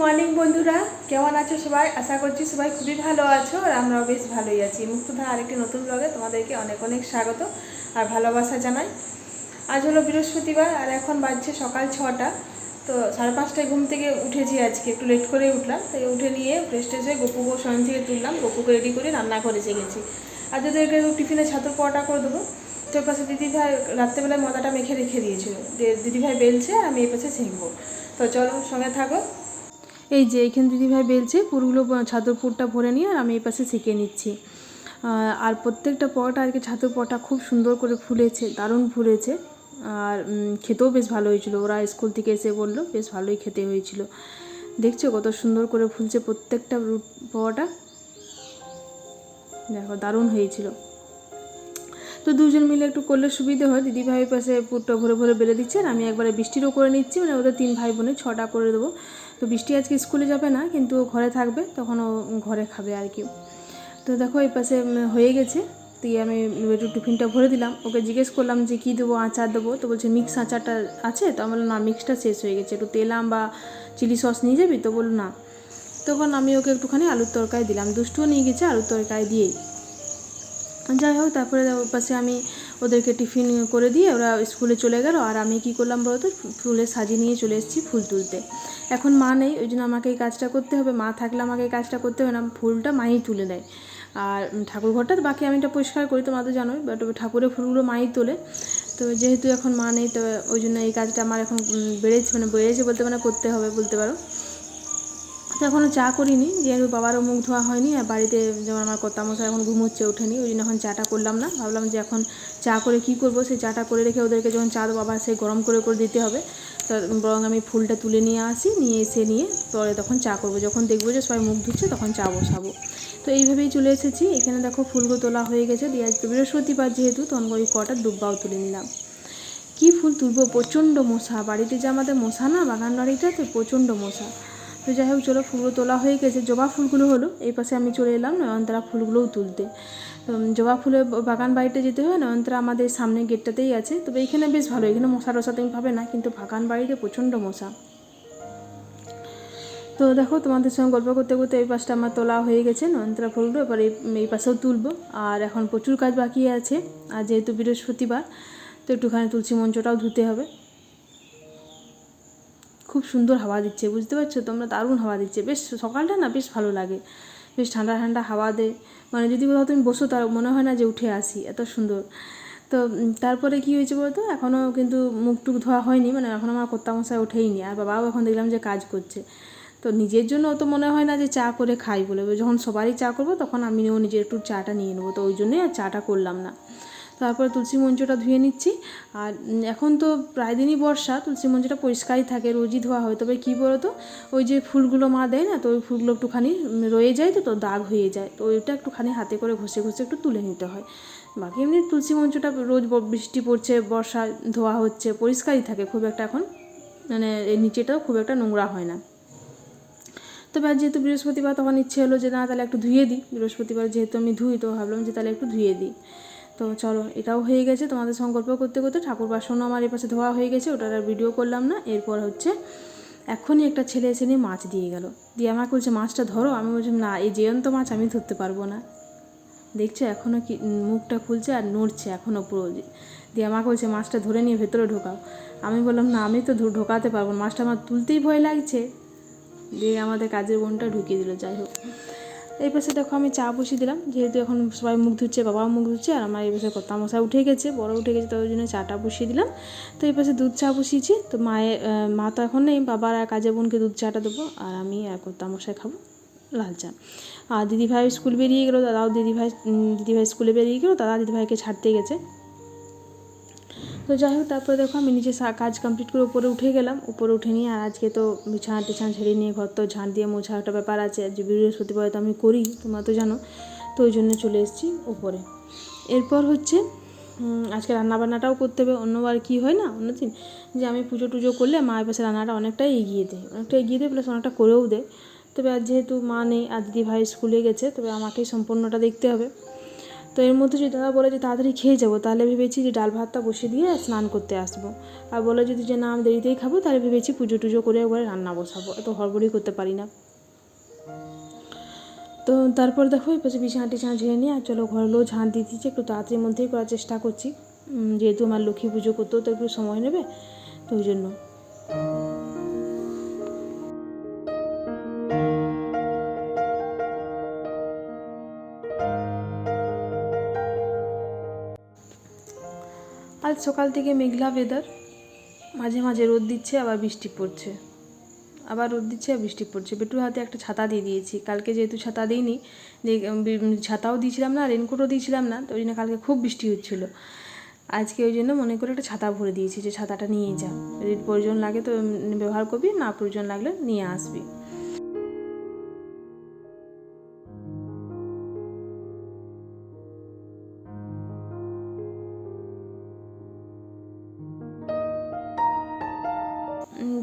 Morning বন্ধুরা, কেমন আছো সবাই? আশা করছি সবাই খুবই ভালো আছো আর আমরাও বেশ ভালোই আছি। মুক্তধা আরেকটি নতুন ব্লগে তোমাদেরকে অনেক অনেক স্বাগত আর ভালোবাসা জানাই। আজ হলো বৃহস্পতিবার আর এখন বাজছে সকাল ছটা। তো সাড়ে পাঁচটায় ঘুম থেকে উঠেছি আজকে, একটু লেট করে উঠলাম। তাই উঠে নিয়ে ফ্রেশ ট্রেশ হয়ে গপুকে শয়ন থেকে তুললাম। গপুকে রেডি করে রান্না করে গেছি। আর যদি টিফিনে ছাতুর পোয়াটা করে দেবো। তো ওর পাশে দিদিভাই রাত্রেবেলায় মদাটা মেখে রেখে দিয়েছিল। দিদিভাই বেলছে আর আমি এই পাশে ছেঁকবো তো চলো সঙ্গে থাকো। এই যে এইখানে দিদিভাই বেলছে, পুরগুলো ছাতুর পুরটা ভরে নিয়ে আর আমি এই পাশে শিখে নিচ্ছি। আর প্রত্যেকটা পরোটা আর কি ছাতুর পরোটা খুব সুন্দর করে ফুলেছে, দারুণ ফুলেছে। আর খেতেও বেশ ভালো হয়েছিল। ওরা স্কুল থেকে এসে বলল, বেশ ভালোই খেতে হয়েছিল। দেখছ কত সুন্দর করে ফুলছে প্রত্যেকটা রুট পরোটা দেখো, দারুণ হয়েছিল। তো দুজন মিলে একটু করলে সুবিধে হয়। দিদি ভাইয়ের পাশে পুরটা ভরে ভরে বেলে দিচ্ছে আর আমি একবারে বৃষ্টিরও করে নিচ্ছি। মানে ওদের তিন ভাই বোনে ছটা করে দেবো। তো বৃষ্টি আজকে স্কুলে যাবে না, কিন্তু ঘরে থাকবে, তখন ও ঘরে খাবে আর কি। তো দেখো এই পাশে হয়ে গেছে দিয়ে আমি একটু টিফিনটা ভরে দিলাম। ওকে জিজ্ঞেস করলাম যে কী দেবো, আচার দেবো? তো বলছে মিক্স আচারটা আছে? তো আমি বললাম, না মিক্সটা শেষ হয়ে গেছে। একটু তেলাম বা চিলি সস নিয়ে যাবি? তো বলল, না। তখন আমি ওকে একটুখানি আলুর তরকারি দিলাম। দুষ্টুও নিয়ে গেছে আলুর তরকারি দিয়েই। যাই হোক, তারপরে ওর পাশে আমি ওদেরকে টিফিন করে দিয়ে ওরা স্কুলে চলে গেল। আর আমি কি করলাম বলতো? ফুলে সাজিয়ে নিয়ে চলে এসেছি ফুল তুলতে। এখন মা নেই, ওই জন্য আমাকে এই কাজটা করতে হবে। মা থাকলে আমাকে এই কাজটা করতে হবে না, ফুলটা মাই তুলে দেয়। আর ঠাকুর ঘরটা বাকি, আমি এটা পরিষ্কার করি তোমরা তো জানোই বাট ঠাকুরের ফুলগুলো মাই তোলে। তো যেহেতু এখন মা নেই, তো ওই জন্য এই কাজটা আমার এখন বেড়েছে মানে বেড়েছে বলতে মানে করতে হবে, বলতে পারো। তো এখনও চা করিনি, যেহেতু বাবারও মুখ ধোয়া হয়নি আর বাড়িতে যেমন আমার কর্তা মশাই এখন ঘুমোচ্ছে ওঠেনি ওই জন্য এখন চাটা করলাম না। ভাবলাম যে এখন চা করে কি করব, সেই চাটা করে রেখে ওদেরকে যখন চা দেবো আবার সেই গরম করে করে দিতে হবে। তো বরং আমি ফুলটা তুলে নিয়ে আসি, নিয়ে এসে নিয়ে পরে তখন চা করব। যখন দেখব যে সবাই মুখ ধুচ্ছে তখন চা বসাবো। তো এইভাবেই চলে এসেছি। এখানে দেখো ফুলগুলো তোলা হয়ে গেছে। দিয়ে বৃহস্পতিবার যেহেতু, তখন ওই কটা দুব্বাও তুলে নিলাম। কি ফুল তুলবো? প্রচণ্ড মশা। বাড়িতে যে আমাদের মশা না বাগান বাড়িটাতে প্রচণ্ড মশা। তো যাই হোক, চলো ফুলগুলো তোলা হয়ে গেছে। জবা ফুলগুলো হলো, এই পাশে আমি চলে এলাম নয়নতারা ফুলগুলোও তুলতে। জবা ফুলের বাগান বাড়িতে যেতে হয়, নয়নতারা আমাদের সামনে গেটটাতেই আছে। তবে এখানে বেশ ভালো, এখানে মশা টশা তুমি পাবে না, কিন্তু বাগান বাড়িতে প্রচণ্ড মশা। তো দেখো, তোমাদের সঙ্গে গল্প করতে করতে এই পাশটা আমার তোলা হয়ে গেছে, নয়নতারা ফুলগুলো। এবার এই পাশেও তুলবো। আর এখন প্রচুর কাজ বাকি আছে। আর যেহেতু বৃহস্পতিবার, তো একটুখানি তুলসী মঞ্চটাও ধুতে হবে। খুব সুন্দর হাওয়া দিচ্ছে, বুঝতে পারছ? তোমরা দারুণ হাওয়া দিচ্ছে। বেশ সকালটা না বেশ ভালো লাগে। বেশ ঠান্ডা ঠান্ডা হাওয়া দেয় মানে যদি কোথাও তুমি বসো তার মনে হয় না যে উঠে আসি এত সুন্দর। তো তারপরে কি হয়েছে বলতো? এখনও কিন্তু মুখ টুক ধোয়া হয়নি মানে এখন আমার কর্তা মশাই ওঠেইনি। আর বাবাও এখন দেখলাম যে কাজ করছে। তো নিজের জন্য অত মনে হয় না যে চা করে খাই বলে। যখন সবারই চা করব তখন আমিও নিজের একটু চাটা নিয়ে নেব। তো ওই জন্যই আর চাটা করলাম না। তারপরে তুলসী মঞ্চটা ধুয়ে নিচ্ছি। আর এখন তো প্রায় দিনই বর্ষা, তুলসী মঞ্চটা পরিষ্কারই থাকে, রোজই ধোয়া হয়। তবে কী বলো তো ওই যে ফুলগুলো মা দেয় না, তো ওই ফুলগুলো একটুখানি রয়ে যায় তো তো দাগ হয়ে যায়। তো ওইটা একটুখানি হাতে করে ঘষে ঘষে একটু তুলে নিতে হয়। বাকি এমনি তুলসী মঞ্চটা রোজ বৃষ্টি পড়ছে, বর্ষা, ধোয়া হচ্ছে, পরিষ্কারই থাকে খুব একটা এখন। মানে এই নিচেটাও খুব একটা নোংরা হয় না। তবে আজ যেহেতু বৃহস্পতিবার, তখন ইচ্ছে হলো যে না, তাহলে একটু ধুয়ে দিই। বৃহস্পতিবার যেহেতু আমি ধুই, তো ভাবলাম যে তাহলে একটু ধুয়ে দিই। তো চলো, এটাও হয়ে গেছে তোমাদের সংকল্প করতে করতে। ঠাকুর বাসনও আমার এপাশে ধোয়া হয়ে গেছে, ওটার আর ভিডিও করলাম না। এরপর হচ্ছে এখনই একটা ছেলে এসে নিয়ে মাছ দিয়ে গেল। দিয়ে আমাকে বলছে, মাছটা ধরো। আমি বলছিলাম, না, এই জয়ন্ত মাছ আমি ধরতে পারব না। দেখছ এখনও কি মুখটা খুলছে আর নড়ছে এখনও পুরো। দিয়ে আমাকে বলছে, মাছটা ধরে নিয়ে ভেতরে ঢোকাও। আমি বললাম, না, আমি তো ঢোকাতে পারব না, মাছটা আমার তুলতেই ভয় লাগছে। দিয়ে আমাদের কাজের বোনটা ঢুকিয়ে দিল, যাই হোক। এই পাশে দেখো আমি চা বসিয়ে দিলাম, যেহেতু এখন সবাই মুখ ধুচ্ছে, বাবাও মুখ ধুচ্ছে, আর আমার এই পাশে কর্তা মশা উঠে গেছে বড় উঠে গেছে তো ওই জন্য চাটা বসিয়ে দিলাম। তো এই পাশে দুধ চা বসিয়েছি, তো মায়ের মা তো এখন নেই, বাবার আর কাজে বোনকে দুধ চাটা দেবো, আর আমি আর কর্তা মশাই খাব লাল চা। আর দিদিভাই স্কুল বেরিয়ে গেলো, দাদাও দিদিভাই দিদিভাই স্কুলে বেরিয়ে গেলো, দাদা দিদিভাইকে ছাড়তে গেছে। তো যাই হোক, তারপরে দেখো আমি নিজে কাজ কমপ্লিট করে উপরে উঠে গেলাম। উপরে উঠে নিয়ে আর আজকে তো বিছানা টিছানা ছেড়ে নিয়ে ঘর তো ঝাঁট দিয়ে মোছা একটা ব্যাপার আছে। যে বৃহস্পতিবার তো আমি করি, তোমরা তো জানো। তো ওই জন্য চলে এসেছি উপরে। এরপর হচ্ছে আজকে রান্নাবান্নাটাও করতে হবে। অন্যবার কি হয় না, অন্য দিন যে আমি পুজো টুজো করলে মায়ের পাশে রান্নাটা অনেকটাই এগিয়ে দেয়। অনেকটা এগিয়ে দেয় প্লাস অনেকটা করেও দেয়। তবে আজ যেহেতু মা নেই আর দিদি ভাই স্কুলে গেছে, তবে আমাকেই সম্পূর্ণটা দেখতে হবে। তো এর মধ্যে যদি দাদা বলে যে তাড়াতাড়ি খেয়ে যাব, তাহলে ভেবেছি যে ডাল ভাতটা বসে দিয়ে স্নান করতে আসব। আর বলে যদি যে না, আমি দেরিতেই খাব, তাহলে ভেবেছি পুজো টুজো করে একবারে রান্না বসাবো। এত হড়বড়ি করতে পারি না। তো তারপর দেখো, এই পাশে বিছানা টিছানা ঝেড়ে নিয়ে, আর চলো ঘরগুলো ঝাঁট দিয়ে দিচ্ছি, একটু তাড়াতাড়ির মধ্যেই করার চেষ্টা করছি। যেহেতু আমার লক্ষ্মী পুজো করতেও তো একটু সময় নেবে, তো ওই জন্য। সকাল থেকে মেঘলা ওয়েদার মাঝে মাঝে রোদ দিচ্ছে, আবার বৃষ্টি পড়ছে। আবার রোদ দিচ্ছে আর বৃষ্টি পড়ছে। বেটুর হাতে একটা ছাতা দিয়ে দিয়েছি। কালকে যেহেতু ছাতা দিইনি যে ছাতাও দিয়েছিলাম না রেনকোটও দিয়েছিলাম না, তো ওই জন্য কালকে খুব বৃষ্টি হচ্ছিল। আজকে ওই জন্য মনে করে একটা ছাতা ভরে দিয়েছি যে ছাতাটা নিয়ে যা। যদি প্রয়োজন লাগে তো ব্যবহার করবি, না প্রয়োজন লাগলে নিয়ে আসবি।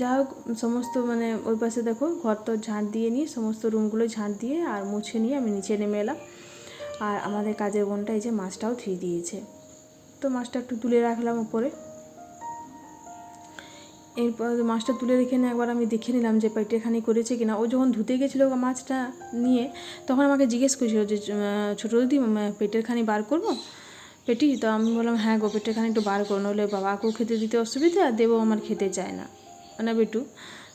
যাই হোক, সমস্ত মানে ওই পাশে দেখো, ঘর তো ঝাঁট দিয়ে নিয়ে সমস্ত রুমগুলো ঝাঁট দিয়ে আর মুছে নিয়ে আমি নিচে নেমে এলাম। আর আমাদের কাজের বোনটা এই যে মাছটাও ধুয়ে দিয়েছে। তো মাছটা একটু তুলে রাখলাম উপরে। এরপর মাছটা তুলে রেখে না একবার আমি দেখে নিলাম যে পেটেখানি করেছে কিনা। ও যখন ধুতে গেছিল মাছটা নিয়ে, তখন আমাকে জিজ্ঞেস করেছিল যে ছোটো দিদি পেটের খানি বার করব? পেটি? তো আমি বললাম হ্যাঁ গো পেটের খানি একটু বার করো, নইলে বাবাকেও খেতে দিতে অসুবিধা, আর দেবও আমার খেতে চায় না। মানে বেটু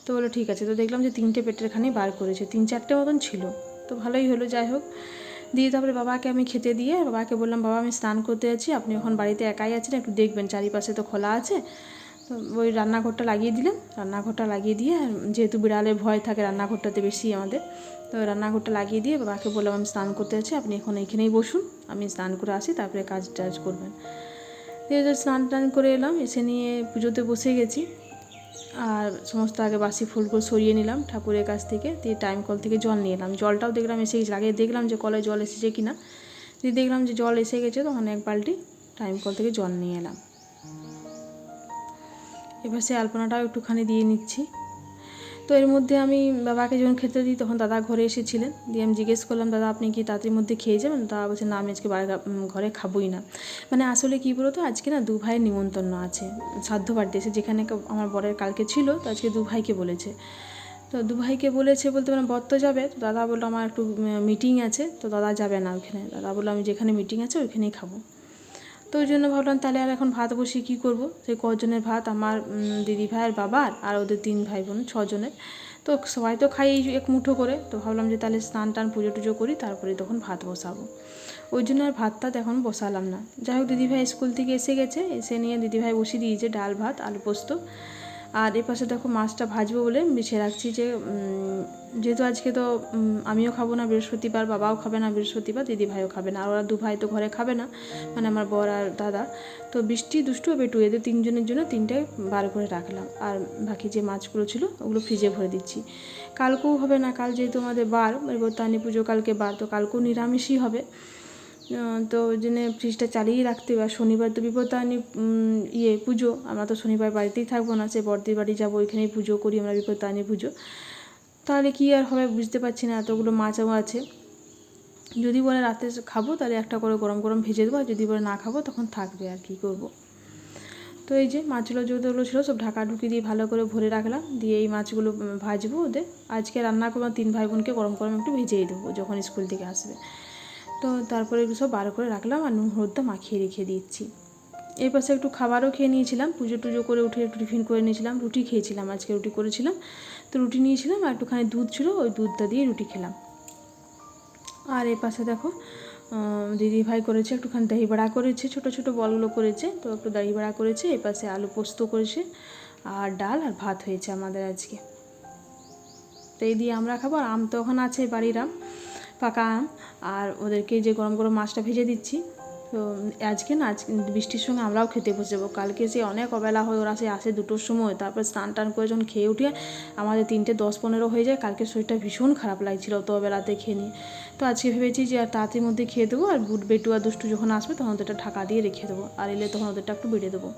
তো বলো ঠিক আছে। তো দেখলাম যে তিনটে পেটের খানি বার করেছে। তিন চারটে মতন ছিল। তো ভালোই হলো, যাই হোক। দিয়ে তারপরে বাবাকে আমি খেতে দিয়ে, বাবাকে বললাম, বাবা, আমি স্নান করতে যাচ্ছি। আপনি এখন বাড়িতে একাই আছেন, একটু দেখবেন। চারিপাশে তো খোলা আছে। তো ওই রান্নাঘরটা লাগিয়ে দিলাম। রান্নাঘরটা লাগিয়ে দিয়ে যেহেতু বিড়ালের ভয় থাকে রান্নাঘরটাতে বেশি আমাদের, তো রান্নাঘরটা লাগিয়ে দিয়ে বাবাকে বললাম, আমি স্নান করতে যাচ্ছি। আপনি এখন এখানেই বসুন। আমি স্নান করে আসি, তারপরে কাজ টাজ করবেন। দিয়ে স্নান টান করে এলাম। এসে নিয়ে পুজোতে বসে গেছি। আর সমস্ত আগে বাসি ফুলগুলো সরিয়ে নিলাম ঠাকুরের কাছ থেকে, দিয়ে টাইম কল থেকে জল নিয়ে এলাম। জলটাও দেখলাম এসে গেছে। আগে দেখলাম যে কলে জল এসেছে কি না দিয়ে দেখলাম যে জল এসে গেছে তখন এক বালটি টাইম কল থেকে জল নিয়ে এলাম। এবার সে আলপনাটাও একটুখানি দিয়ে নিচ্ছি। তো এর মধ্যে আমি বাবাকে যখন খেতে দিই, তখন দাদা ঘরে এসেছিলেন। দিয়ে আমি জিজ্ঞেস করলাম, দাদা, আপনি কি তাড়াতাড়ির মধ্যে খেয়ে যাবেন? দাদা বলছে, না, আমি আজকে ঘরে খাবোই না। মানে আসলে কী বলতো, আজকে না দু ভাইয়ের নিমন্ত্রণ আছে, শ্রাদ্ধ বাড়িতে এসে, যেখানে আমার বরের কালকে ছিল, তো আজকে দু ভাইকে বলেছে। তো দু ভাইকে বলেছে বলতে মানে বর তো যাবে, তো দাদা বলল, আমার একটু মিটিং আছে। তো দাদা যাবে না ওইখানে দাদা বলল, আমি যেখানে মিটিং আছে, ওইখানেই খাব। তো ওই জন্য ভাবলাম তাহলে আর এখন ভাত বসিয়ে কী করব? সেই কজনের ভাত, আমার দিদি ভাইয়ের বাবার আর ওদের তিন ভাই বোন, ছজনের। তো সবাই তো খাই এক মুঠো করে। তো ভাবলাম যে তাহলে স্নান টান, পুজো টুজো করি, তারপরে তখন ভাত বসাবো। ওই জন্য আর ভাত টাত এখন বসালাম না। যাই হোক দিদিভাই স্কুল থেকে এসে গেছে। এসে নিয়ে দিদিভাই বসিয়ে দিয়েছে ডাল ভাত, আলু পোস্ত। আর এ পাশে দেখো মাছটা ভাজবো বলে বেছে রাখছি যে যেহেতু আজকে তো আমিও খাব না, বৃহস্পতিবার বাবাও খাবে না, বৃহস্পতিবার দিদি ভাইও খাবে না, আর ওরা দু ভাই তো ঘরে খাবে না মানে আমার বর আর দাদা। তো বৃষ্টি, দুষ্টু বেটু, এদের তিনজনের জন্য তিনটে বার করে রাখলাম। আর বাকি যে মাছগুলো ছিল, ওগুলো ফ্রিজে ভরে দিচ্ছি। কালকেও হবে না, কাল যেহেতু আমাদের বার, এবার তানি পুজো কালকে বার, তো কালকেও নিরামিষই হবে। তো ওই জন্য ফ্রিজটা চালিয়ে রাখতে হবে। আর শনিবার তো বিপত্তায়নী উম, ইয়ে পুজো। আমরা তো শনিবার বাড়িতেই থাকব না সে বড়দির বাড়ি যাব ওইখানেই পুজো করি আমরা বিপত্তায়নী পুজো। তাহলে কী আর হবে বুঝতে পারছি না এতগুলো মাছও আছে। যদি বলে রাতে খাব তাহলে একটা করে গরম গরম ভেজে দেবো আর যদি বলে না খাব তখন থাকবে আর কি করব। তো এই যে মাছগুলো যতগুলো ছিল সব ঢাকা ঢুকি দিয়ে ভালো করে ভরে রাখলাম। দিয়ে এই মাছগুলো ভাজবো ওদের। আজকে রান্না করব তিন ভাই বোনকে গরম গরম একটু ভেজেই দেবো যখন স্কুল থেকে আসবে। তো তারপরে এগুলো সব বার করে রাখলাম আর নুন হলুদটা মাখিয়ে রেখে দিচ্ছি। এই পাশে একটু খাবারও খেয়ে নিয়েছিলাম, পুজো টুজো করে উঠে একটু টিফিন করে নিয়েছিলাম, রুটি খেয়েছিলাম, আজকে রুটি করেছিলাম। তো রুটি নিয়েছিলাম আর একটুখানি দুধ ছিল, ওই দুধটা দিয়ে রুটি খেলাম। আর এই পাশে দেখো দিদি ভাই করেছে একটুখানি দহি বড়া করেছে, ছোটো ছোটো বলগুলো করেছে, তো একটু দহি বড়া করেছে এই পাশে আলু পোস্ত করেছে, আর ডাল আর ভাত হয়েছে আমাদের আজকে। তো এই দিয়ে আমরা খাব, আর আম তো ওখানে আছে বাড়ির আম। পাকা আম আর ওদেরকে যে গরম গরম মাছটা ভেজে দিচ্ছি। তো আজকে না, আজকে বৃষ্টির সঙ্গে আমরাও খেতে বসে যাব কালকে সে অনেক অবেলা হয়ে, ওরা সে আসে দুটোর সময়। তারপর স্নান টান করে যখন খেয়ে উঠে আমাদের তিনটে দশ পনেরো হয়ে যায় কালকে শরীরটা ভীষণ খারাপ লাগছিল অত বেলাতে খেয়ে নিয়ে। তো আজকে ভেবেছি যে আর তাড়াতাড়ির মধ্যে খেয়ে দেবো আর বুট, বেটু আর দুষ্টু যখন আসবে তখন ওদেরটা ঢাকা দিয়ে রেখে দেবো। আর এলে তখন ওদেরটা একটু বেড়ে দেবো।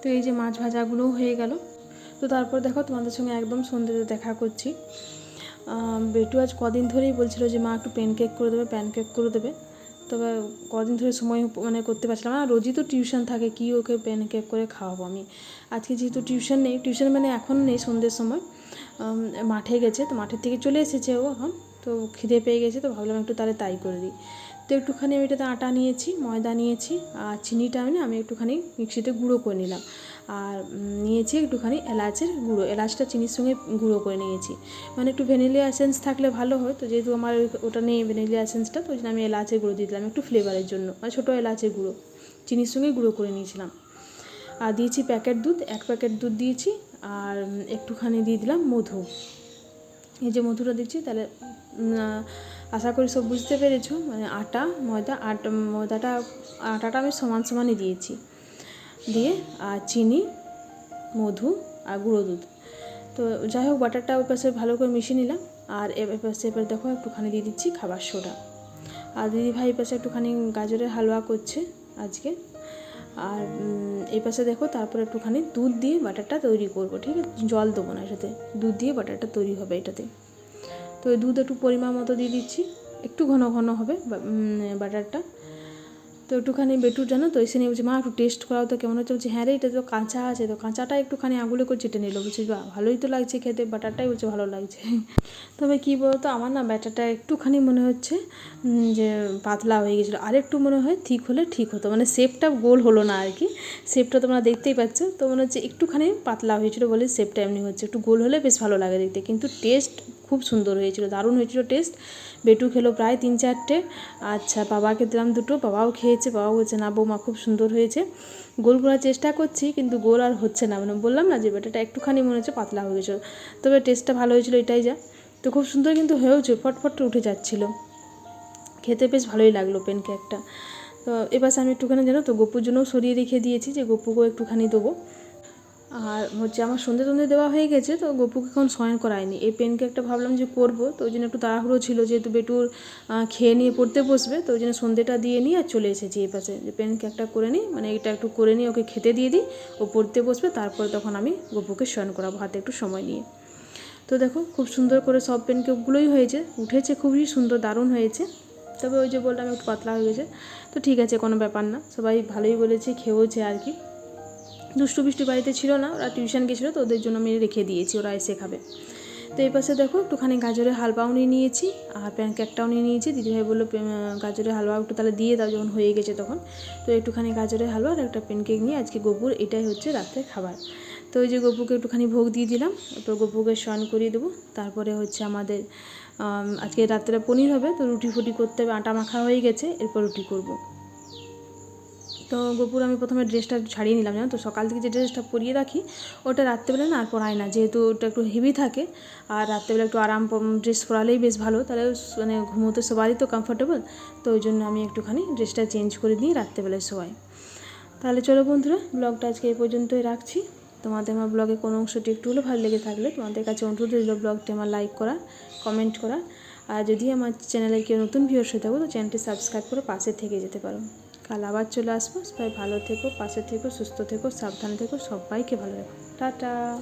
তো এই যে মাছ ভাজাগুলোও হয়ে গেল। তো তারপর দেখো তোমাদের সঙ্গে একদম সন্ধ্যেতে দেখা করছি। বেটু আজ কদিন ধরেই বলছিল যে, মা, একটু প্যানকেক করে দেবে প্যানকেক করে দেবে। তবে কদিন ধরে সময় মানে করতে পারছিলাম না। রোজই তো টিউশন থাকে, কি ওকে প্যানকেক করে খাওয়াবো আমি? আজকে যেহেতু টিউশন নেই টিউশন মানে এখন নেই সন্ধ্যের সময়। মাঠে গেছে, তো মাঠের থেকে চলে এসেছে ও এখন। তো খিদে পেয়ে গেছে, তো ভাবলাম একটু তাহলে তাই করে দিই। তো একটুখানি আমি এটাতে আটা নিয়েছি, ময়দা নিয়েছি, আর চিনিটা আমি না, আমি একটুখানি মিক্সিতে গুঁড়ো করে নিলাম। আর নিয়েছি একটুখানি এলাচের গুঁড়ো। এলাচটা চিনির সঙ্গে গুঁড়ো করে নিয়েছি। মানে একটু ভ্যানিলিয়া এসেন্স থাকলে ভালো হয়। তো যেহেতু আমার ওটা নেই ভ্যানিলিয়া এসেন্সটা তো আমি এলাচের গুঁড়ো দিয়ে দিলাম একটু ফ্লেভারের জন্য। মানে ছোটো এলাচের গুঁড়ো। চিনির সঙ্গে গুঁড়ো করে নিয়েছিলাম। আর দিয়েছি প্যাকেট দুধ। এক প্যাকেট দুধ দিয়েছি। আর একটুখানি দিয়ে দিলাম মধু। এই যে মধুটা দিচ্ছি, তাহলে আশা করি সব বুঝতে পেরেছ। মানে আটা, ময়দা, আটা ময়দাটা, আটাটা আমি সমান সমানই দিয়েছি। দিয়ে, আর চিনি, মধু আর গুঁড়ো দুধ। তো যাই হোক, বাটারটা ওই পাশে ভালো করে মিশিয়ে নিলাম। আর এ এ পাশে, এবার দেখো একটুখানি দিয়ে দিচ্ছি খাবার সোডা। আর দিদি ভাই এই পাশে একটুখানি গাজরের হালুয়া করছে আজকে। আর এই পাশে দেখো তারপর একটুখানি দুধ দিয়ে বাটারটা তৈরি করব, ঠিক আছে? জল দেবো না এটাতে। দুধ দিয়ে বাটারটা তৈরি হবে এটাতে। তো দুধ একটু পরিমাণ মতো দিয়ে দিচ্ছি। একটু ঘন ঘন হবে বাটারটা। তো একটুখানি বেটুর জানো তো, এসে নিয়ে বলছে, মা, একটু টেস্ট করাও তো কেমন হচ্ছে? বলছে হ্যাঁ রে, এটা তো কাঁচা আছে। তো কাঁচাটা একটুখানি আঙুলে করে চেটে নিল। বলছে, বাহ, ভালোই তো লাগছে খেতে, বাটারটাই বলছে ভালো লাগছে। তবে কী বলতো, আমার না ব্যাটারটা একটুখানি মনে হচ্ছে যে পাতলা হয়ে গেছিল। আর একটু মনে হয় ঠিক হলে ঠিক হতো। মানে শেপটা গোল হলো না আর কি। শেপটা তোমরা দেখতেই পাচ্ছ। তো মনে হচ্ছে একটুখানি পাতলা হয়েছিল বলে শেপটা এমনি হচ্ছে। একটু গোল হলে বেশ ভালো লাগে দেখতে। কিন্তু টেস্ট খুব সুন্দর হয়েছিল, দারুণ হয়েছিল টেস্ট বেটু খেলো প্রায় তিন চারটে। আচ্ছা বাবাকে দিলাম দুটো, বাবাও খেয়েছে, বাবা বলছে, না বৌমা, খুব সুন্দর হয়েছে। গোল করার চেষ্টা করছি, কিন্তু গোল আর হচ্ছে না। মানে বললাম না যে বেটাটা একটুখানি মনে হচ্ছে পাতলা হয়ে গেছিল তবে টেস্টটা ভালো হয়েছিল, এটাই যা। তো খুব সুন্দর কিন্তু হয়েওছে, ফটফট উঠে যাচ্ছিল। খেতে বেশ ভালোই লাগল পেন কেকটা তো এবার আমি একটুখানি জানো তো, গপুর জন্যও সরিয়ে রেখে দিয়েছি যে, গপুকেও একটুখানি দেবো। আর হচ্ছে আমার সন্ধে সন্ধে দেওয়া হয়ে গেছে, তো গপুকে এখন শয়ন করায়নি। এই পেনকে একটা ভাবলাম যে করব, তো ওই জন্য একটু তাড়াহুড়ো ছিল, যেহেতু বেটুর খেয়ে নিয়ে পড়তে বসবে, তো ওই জন্য সন্ধেটা দিয়ে নিই আর চলে এসেছি এই পাশে। যে পেনকে একটা করে নিই মানে এটা একটু করে নিই ওকে খেতে দিয়ে দিই, ও পড়তে বসবে, তারপরে তখন আমি গপুকে শয়ন করাবো হাতে একটু সময় নিয়ে। তো দেখো, খুব সুন্দর করে সব পেন কেকগুলোই হয়েছে, উঠেছে খুবই সুন্দর, দারুণ হয়েছে। তবে ওই যে বললাম, একটু পাতলা হয়ে গেছে। তো ঠিক আছে, কোনো ব্যাপার না, সবাই ভালোই বলেছে, খেয়েওছে আর কি। দুষ্টু বৃষ্টি বাড়িতে ছিল না, ওরা টিউশন গেছিল তো ওদের জন্য আমি রেখে দিয়েছি, ওরা এসে খাবে। তো এই পাশে দেখো একটুখানি গাজরের হালুয়াও নিয়ে নিয়েছি, আর প্যানকেকটাও নিয়ে নিয়েছি। দিদিভাই বলল গাজরের হালুয়া একটু তাহলে দিয়ে দাও, যখন হয়ে গেছে তখন। তো একটুখানি গাজরের হালুয়া আর একটা প্যানকেক নিয়ে আজকে গোপুর, এটাই হচ্ছে রাত্রে খাবার। তো ওই যে গপুকে একটুখানি ভোগ দিয়ে দিলাম, এরপর গপুকে স্নান করিয়ে দেবো। তারপরে হচ্ছে আমাদের আজকে রাত্রে পনির হবে, তো রুটি ফুটি করতে হবে, আটা মাখা হয়ে গেছে, এরপর রুটি করব। তো গোপুর আমি প্রথমে ড্রেসটা ছাড়িয়ে নিলাম, জানো তো? সকাল থেকে যে ড্রেসটা পরিয়ে রাখি, ওটা রাত্রেবেলা না আর পরাই না। যেহেতু ওটা একটু হেভি থাকে, আর রাত্রেবেলা একটু আরাম ড্রেস পরালেই বেশ ভালো। তাহলে মানে ঘুমোতে সবারই তো কমফোর্টেবল তো ওই জন্য আমি একটুখানি ড্রেসটা চেঞ্জ করে নিই রাত্রেবেলায় শোয়াই। তাহলে চলো বন্ধুরা ব্লগটা আজকে এই পর্যন্তই রাখছি। তোমাদের আমার ব্লগে কোনো অংশটি একটু হলেও ভালো লেগে থাকলে তোমাদের কাছে অনুরোধ রইল ব্লগটি আমার লাইক করা কমেন্ট করা। আর যদি আমার চ্যানেলে কেউ নতুন ভিউয়ার্স হয়ে থাকো, তো চ্যানেলটি সাবস্ক্রাইব করে পাশে থেকে যেতে পারো। কাল আবার চলে আসব। সবাই ভালো থেকো, পাশে থেকো, সুস্থ থেকো, সাবধানে থেকো, সবাইকে ভালো রেখো। টাটা।